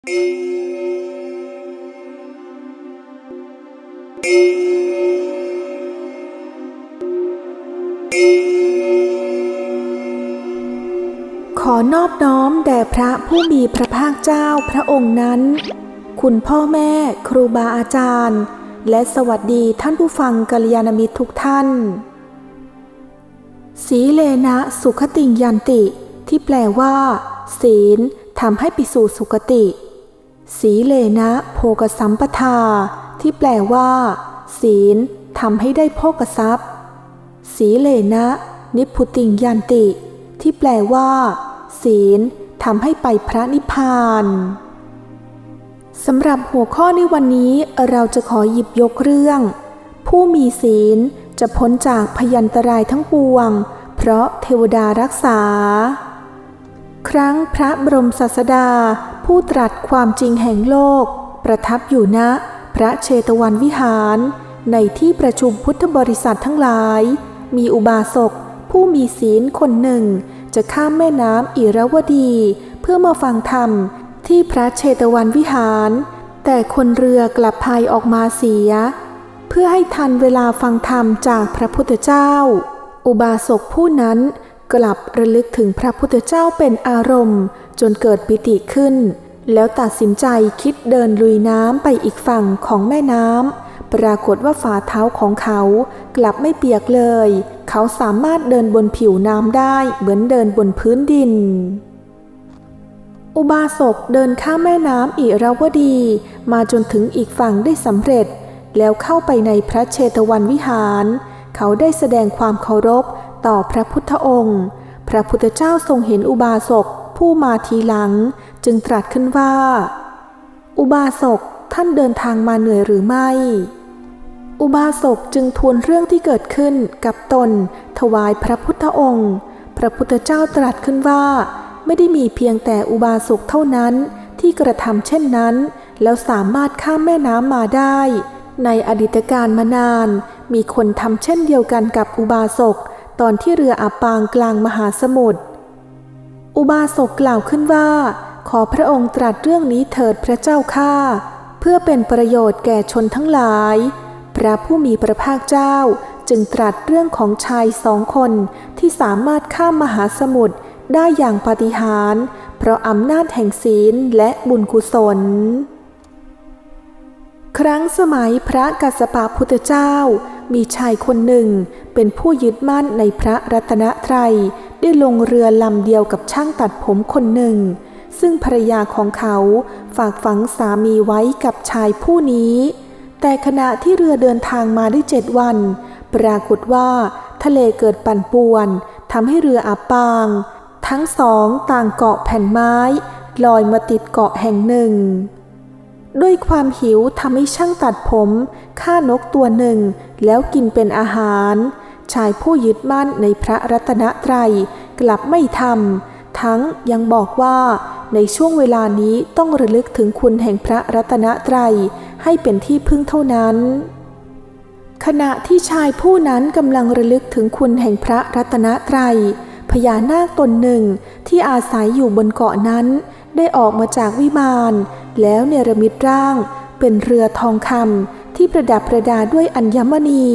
ขอนอบน้อมแด่พระผู้มีพระภาคเจ้าพระองค์นั้น คุณพ่อแม่ครูบาอาจารย์ และสวัสดีท่านผู้ฟังกัลยาณมิตรทุกท่าน สีเลนะสุขติงยันติ ที่แปลว่า ศีลทำให้ไปสู่สุคติ สีเลนะโภกสัมปทา ที่แปลว่า ศีลทำให้ได้โภกทรัพย์ สีเลนะ นิพุติงยันติ ที่แปลว่า ศีลทำให้ไปพระนิพพานสำหรับหัวข้อในวันนี้เราจะขอหยิบยกเรื่อง ผู้มีศีลจะพ้นจากพยันตรายทั้งปวง เพราะเทวดารักษา ครั้งพระบรมศาสดา ผู้ตรัสความจริงแห่งโลก ประทับอยู่ณพระเชตวันวิหาร ในที่ประชุมพุทธบริษัททั้งหลาย มีอุบาสกผู้มีศีลคนหนึ่ง จะข้ามแม่น้ำอิระวดี เพื่อมาฟังธรรมที่พระเชตวันวิหาร แต่คนเรือกลับพายออกมาเสีย เพื่อให้ทันเวลาฟังธรรมจากพระพุทธเจ้า อุบาสกผู้นั้น กลับระลึกถึงพระพุทธเจ้าเป็นอารมณ์ จนเกิดปิติขึ้น แล้วตัดสินใจคิดเดินลุยน้ำไปอีกฝั่งของแม่น้ำปรากฏว่าฝ่าเท้าของเขากลับไม่เปียกเลย เขาสามารถเดินบนผิวน้ำได้เหมือนเดินบนพื้นดินอุบาสกเดินข้ามแม่น้ำอิระวดี มาจนถึงอีกฝั่งได้สำเร็จ แล้วเข้าไปในพระเชตวันวิหาร เขาได้แสดงความเคารพ ต่อพระพุทธองค์ พระพุทธเจ้าทรงเห็นอุบาสกผู้มาทีหลัง จึงตรัสขึ้นว่า อุบาสกท่านเดินทางมาเหนื่อยหรือไม่ อุบาสกจึงทวนเรื่องที่เกิดขึ้นกับตน ถวายพระพุทธองค์ พระพุทธเจ้าตรัสขึ้นว่า ไม่ได้มีเพียงแต่อุบาสกเท่านั้นที่กระทำเช่นนั้น แล้วสามารถข้ามแม่น้ำมาได้ ในอดีตการมานาน มีคนทำเช่นเดียวกันกับอุบาสก ตอนที่เรืออับปางกลางมหาสมุทร อุบาสกกล่าวขึ้นว่า ขอพระองค์ตรัสเรื่องนี้เถิดพระเจ้าข้าเพื่อเป็นประโยชน์แก่ชนทั้งหลาย พระผู้มีพระภาคเจ้าจึงตรัสเรื่องของชายสองคนที่สามารถข้ามมหาสมุทรได้อย่างปาฏิหาริย์เพราะอำนาจแห่งศีลและบุญกุศล ครั้งสมัยพระกัสสปะพุทธเจ้า มีชายคนหนึ่ง เป็นผู้ยึดมั่นในพระรัตนตรัยได้ลงเรือลำเดียวกับช่างตัดผมคนหนึ่ง ซึ่งภรรยาของเขาฝากฝังสามีไว้กับชายผู้นี้ แต่ขณะที่เรือเดินทางมาได้เจ็ดวัน ปรากฏว่า ทะเลเกิดปั่นป่วนทำให้เรืออับปาง ทั้งสองต่างเกาะแผ่นไม้ ลอยมาติดเกาะแห่งหนึ่ง ด้วยความหิวทำให้ช่างตัดผมฆ่านกตัวหนึ่ง แล้วกินเป็นอาหาร ชายผู้ยึดมั่นในพระรัตนตรัยกลับไม่ทำทั้งยังบอกว่า ในช่วงเวลานี้ต้องระลึกถึงคุณแห่งพระรัตนตรัยให้เป็นที่พึ่งเท่านั้น ขณะที่ชายผู้นั้นกำลังระลึกถึงคุณแห่งพระรัตนตรัยพญานาคตนหนึ่งที่อาศัยอยู่บนเกาะนั้น ได้ออกมาจากวิมาน แล้วเนรมิตร่าง เป็นเรือทองคำที่ประดับประดาด้วยอัญมณี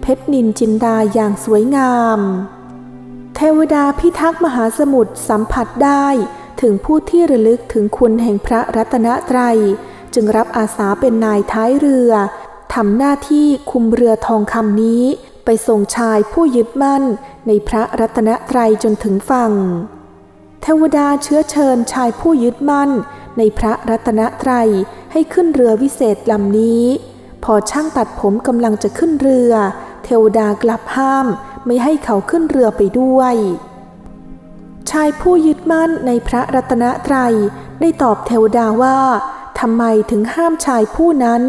เพชรนินจินดาอย่างสวยงาม เทวดาพิทักษ์มหาสมุทรสัมผัสได้ถึงผู้ที่ระลึกถึงคุณแห่งพระรัตนตรัย จึงรับอาสาเป็นนายท้ายเรือทำหน้าที่คุมเรือทองคำนี้ ไปส่งชายผู้ยึดมั่นในพระรัตนตรัยจนถึงฝั่งเทวดาเชื้อเชิญชายผู้ยึดมั่น ในพระรัตนตรัยให้ขึ้นเรือวิเศษลำนี้ พอช่างตัดผมกำลังจะขึ้นเรือ เทวดากลับห้ามไม่ให้เขาขึ้นเรือไปด้วย ชายผู้ยึดมั่นในพระรัตนตรัยได้ตอบเทวดาว่าทำไมถึงห้ามชายผู้นั้น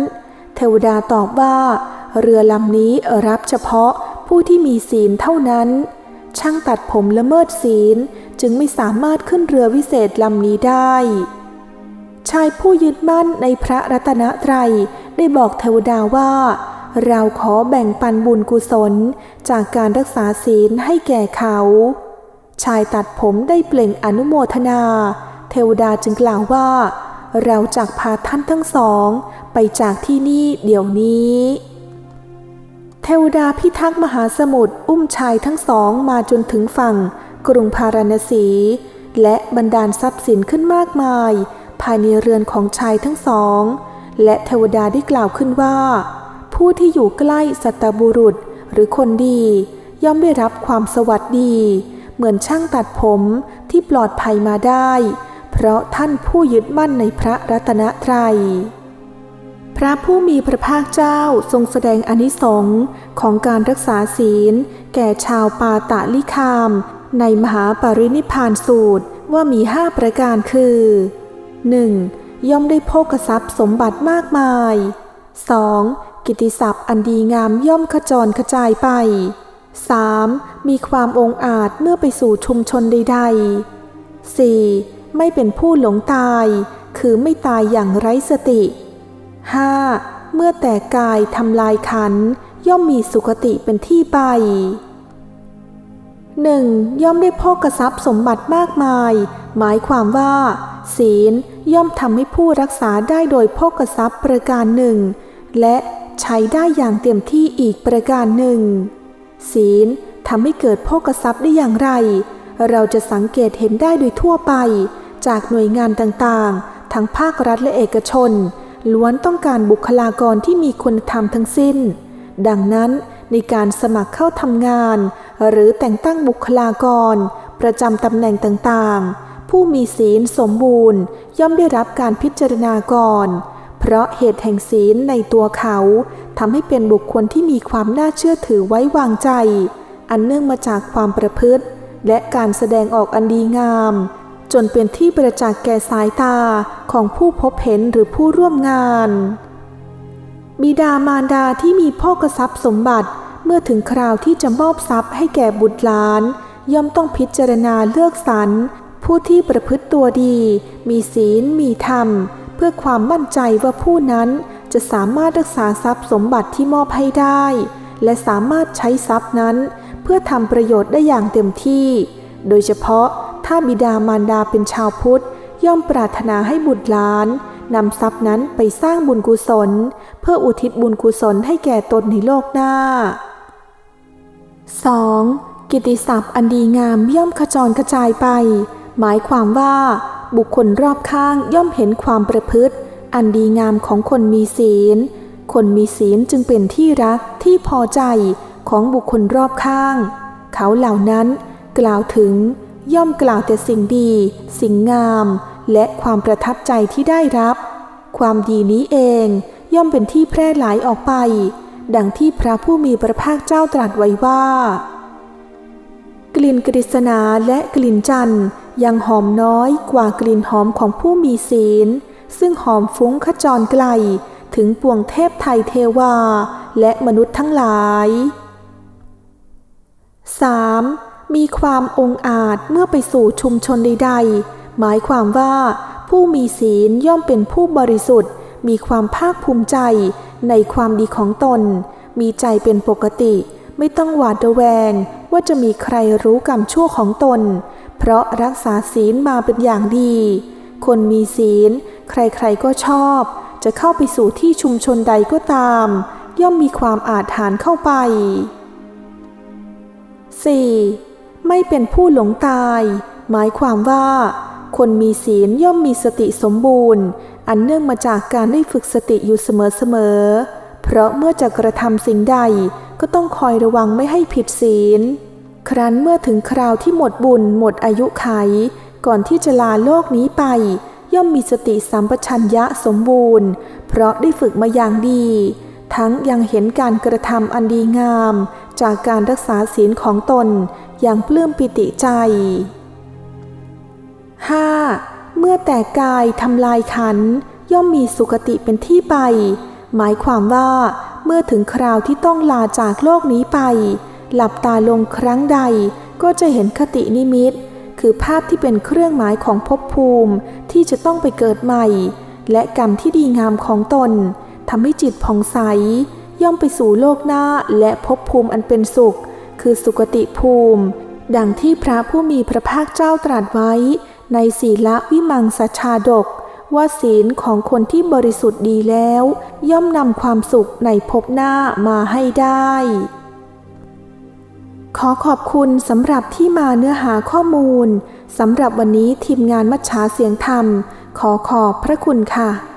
เทวดาตอบว่า เรือลำนี้รับเฉพาะผู้ที่มีศีลเท่านั้น ช่างตัดผมละเมิดศีลจึงไม่สามารถขึ้นเรือวิเศษลำนี้ได้ ชายผู้ยึดมั่นในพระรัตนตรัยได้บอกเทวดาว่า เราขอแบ่งปันบุญกุศลจากการรักษาศีลให้แก่เขา ชายตัดผมได้เปล่งอนุโมทนา เทวดาจึงกล่าวว่า เราจากพาท่านทั้งสอง ไปจากที่นี่เดี๋ยวนี้ เทวดาพิทักษ์มหาสมุทรอุ้มชายทั้งสองมาจนถึงฝั่ง กรุงพาราณสี และบรรดาลทรัพย์สินขึ้นมากมาย ภายในเรือนของชายทั้งสอง และเทวดาได้กล่าวขึ้นว่า ผู้ที่อยู่ใกล้สัตบุรุษหรือคนดี ย่อมได้รับความสวัสดี เหมือนช่างตัดผมที่ปลอดภัยมาได้ เพราะท่านผู้ยึดมั่นในพระรัตนตรัยพระผู้มีพระภาคเจ้าทรงแสดงอนิสงค์ของการรักษาศีล แก่ชาวปาตะลิคาม ในมหาปรินิพานสูตรว่ามีห้าประการคือ 1. ย่อมได้โภกทรัพย์สมบัติมากมาย 2. กิติศัพท์อันดีงามย่อมขจรกระจายไป 3. มีความองอาจเมื่อไปสู่ชุมชนใดๆ 4. ไม่เป็นผู้หลงตาย คือไม่ตายอย่างไร้สติ 5. เมื่อแต่กายทำลายขัน ย่อมมีสุคติเป็นที่ไป 1. ย่อมได้พกทรัพย์สมบัติมากมาย หมายความว่า ศีลย่อมทำให้ผู้รักษาได้โดยพกทรัพย์ประการหนึ่ง และใช้ได้อย่างเต็มที่อีกประการหนึ่ง ศีลทำให้เกิดโภกทรัพย์ได้อย่างไร เราจะสังเกตเห็นได้โดยทั่วไป จากหน่วยงานต่างๆ ทั้งภาครัฐและเอกชน ล้วนต้องการบุคลากรที่มีคุณธรรมทั้งสิ้น ดังนั้น ในการสมัครเข้าทำงาน หรือแต่งตั้งบุคลากร ประจำตำแหน่งต่างๆ ผู้มีศีลสมบูรณ์ ย่อมได้รับการพิจารณาก่อน เพราะเหตุแห่งศีลในตัวเขาทำให้เป็นบุคคลที่มีความน่าเชื่อถือไว้วางใจ อันเนื่องมาจากความประพฤติ และการแสดงออกอันดีงาม จนเป็นที่ประจักษ์แก่สายตาของผู้พบเห็นหรือผู้ร่วมงาน บิดามารดาที่มีพ่อกทรัพย์สมบัติ เมื่อถึงคราวที่จะมอบทรัพย์ให้แก่บุตรหลาน ย่อมต้องพิจารณาเลือกสรรผู้ที่ประพฤติตัวดี มีศีล มีธรรม เพื่อความมั่นใจว่าผู้นั้นจะสามารถรักษาทรัพย์สมบัติที่มอบให้ได้ และสามารถใช้ทรัพย์นั้น เพื่อทำประโยชน์ได้อย่างเต็มที่ โดยเฉพาะถ้าบิดามารดาเป็นชาวพุทธ ย่อมปรารถนาให้บุตรหลาน นำทรัพย์นั้นไปสร้างบุญกุศล เพื่ออุทิศบุญกุศลให้แก่ตนในโลกหน้า 2. กิติศัพท์อันดีงามย่อมขจรกระจายไป หมายความว่า บุคคลรอบข้างย่อมเห็นความประพฤติ อันดีงามของคนมีศีล คนมีศีลจึงเป็นที่รักที่พอใจของบุคคลรอบข้าง เขาเหล่านั้น กล่าวถึงย่อมกล่าวแต่สิ่งดี สิ่งงาม และความประทับใจที่ได้รับ ความดีนี้เองย่อมเป็นที่แพร่หลายออกไป ดังที่พระผู้มีพระภาคเจ้าตรัสไว้ว่า กลิ่นกฤษณาและกลิ่นจันทร์ยังหอมน้อยกว่ากลิ่นหอมของผู้มีศีล ซึ่งหอมฟุ้งขจรไกล ถึงปวงเทพไทยเทวา และมนุษย์ทั้งหลาย 3. มีความองอาจเมื่อไปสู่ชุมชนใดๆ หมายความว่า ผู้มีศีลย่อมเป็นผู้บริสุทธิ์ มีความภาคภูมิใจในความดีของตน มีใจเป็นปกติ ไม่ต้องหวาดระแวงว่าจะมีใครรู้กรรมชั่วของตน เพราะรักษาศีลมาเป็นอย่างดี คนมีศีล ใครๆก็ชอบ จะเข้าไปสู่ที่ชุมชนใดก็ตาม ย่อมมีความอาจหารเข้าไป 4. ไม่เป็นผู้หลงตาย หมายความว่า คนมีศีลย่อมมีสติสมบูรณ์ อันเนื่องมาจากการได้ฝึกสติอยู่เสมอๆ เพราะเมื่อจะกระทำสิ่งใดก็ต้องคอยระวังไม่ให้ผิดศีล ครั้นเมื่อถึงคราวที่หมดบุญหมดอายุไข ก่อนที่จะลาโลกนี้ไป ย่อมมีสติสัมปชัญญะสมบูรณ์ เพราะได้ฝึกมาอย่างดี ทั้งยังเห็นการกระทำอันดีงาม จากการรักษาศีลของตนอย่างปลื้มปิติใจ 5. เมื่อแต่กายทำลายขันย่อมมีสุคติเป็นที่ไป หมายความว่าเมื่อถึงคราวที่ต้องลาจากโลกนี้ไป หลับตาลงครั้งใดก็จะเห็นคตินิมิต คือภาพที่เป็นเครื่องหมายของภพภูมิที่จะต้องไปเกิดใหม่ และกรรมที่ดีงามของตนทำให้จิตผ่องใส ย่อมไปสู่โลกหน้าและภพภูมิอันเป็นสุข คือสุคติภูมิ ดังที่พระผู้มีพระภาคเจ้าตรัสไว้ ในศีละวิมังสชาดก ว่าศีลของคนที่บริสุทธิ์ดีแล้ว ย่อมนำความสุขในภพหน้ามาให้ได้ ขอขอบคุณสำหรับที่มาเนื้อหาข้อมูลสำหรับวันนี้ทีมงานมัชชาเสียงธรรม ขอขอบพระคุณค่ะ